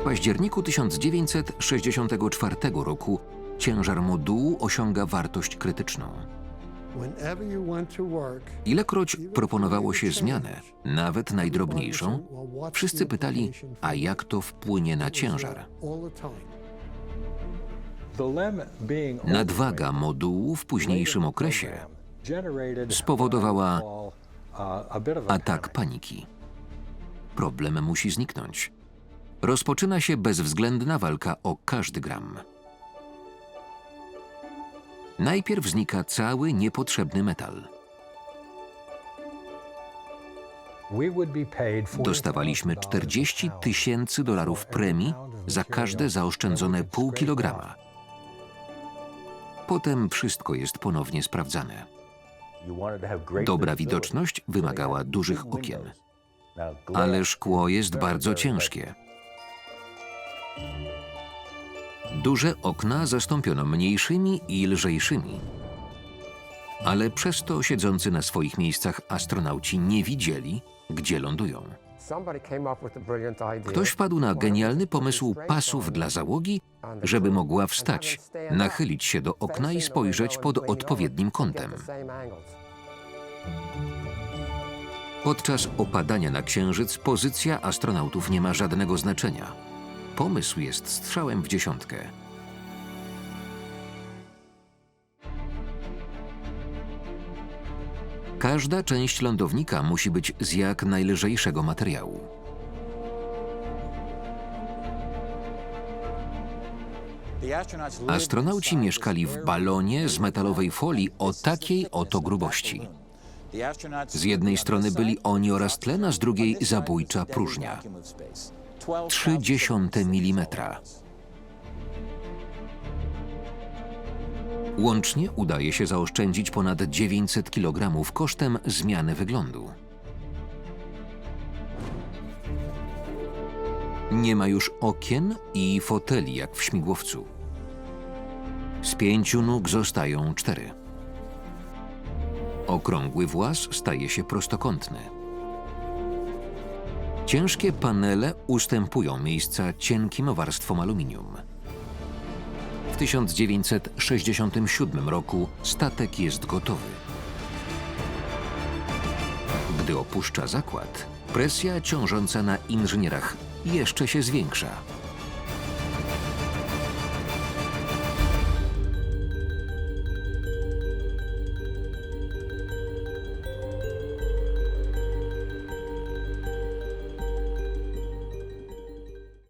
W październiku 1964 roku ciężar modułu osiąga wartość krytyczną. Ilekroć proponowało się zmianę, nawet najdrobniejszą, wszyscy pytali, a jak to wpłynie na ciężar. Nadwaga modułu w późniejszym okresie spowodowała atak paniki. Problem musi zniknąć. Rozpoczyna się bezwzględna walka o każdy gram. Najpierw znika cały niepotrzebny metal. Dostawaliśmy 40 tysięcy dolarów premii za każde zaoszczędzone pół kilograma. Potem wszystko jest ponownie sprawdzane. Dobra widoczność wymagała dużych okien, ale szkło jest bardzo ciężkie. Duże okna zastąpiono mniejszymi i lżejszymi. Ale przez to siedzący na swoich miejscach astronauci nie widzieli, gdzie lądują. Ktoś wpadł na genialny pomysł pasów dla załogi, żeby mogła wstać, nachylić się do okna i spojrzeć pod odpowiednim kątem. Podczas opadania na Księżyc pozycja astronautów nie ma żadnego znaczenia. Pomysł jest strzałem w dziesiątkę. Każda część lądownika musi być z jak najlżejszego materiału. Astronauci mieszkali w balonie z metalowej folii o takiej oto grubości. Z jednej strony byli oni oraz tlen, a z drugiej zabójcza próżnia. 0,3 mm. Łącznie udaje się zaoszczędzić ponad 900 kg kosztem zmiany wyglądu. Nie ma już okien i foteli jak w śmigłowcu. Z pięciu nóg zostają cztery. Okrągły włas staje się prostokątny. Ciężkie panele ustępują miejsca cienkim warstwom aluminium. W 1967 roku statek jest gotowy. Gdy opuszcza zakład, presja ciążąca na inżynierach jeszcze się zwiększa.